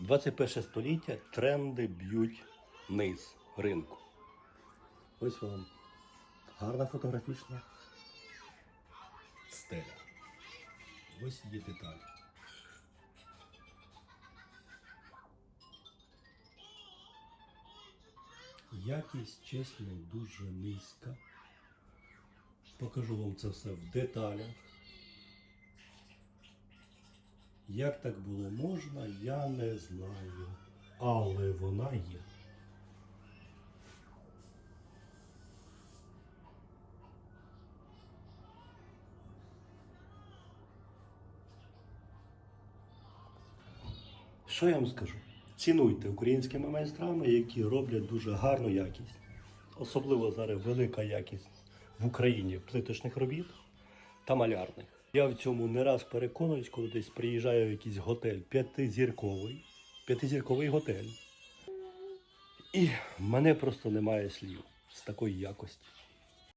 21 століття тренди б'ють низ ринку. Ось вам гарна фотографічна стеля. Ось є деталі. Якість, чесно, дуже низька. Покажу вам це все в деталях. Як так було можна, я не знаю. Але вона є. Що я вам скажу? Цінуйте українськими майстрами, які роблять дуже гарну якість. Особливо зараз велика якість в Україні плиточних робіт та малярних. Я в цьому не раз переконуюсь, коли десь приїжджаю в якийсь готель п'ятизірковий, п'ятизірковий готель. І мене просто немає слів з такої якості.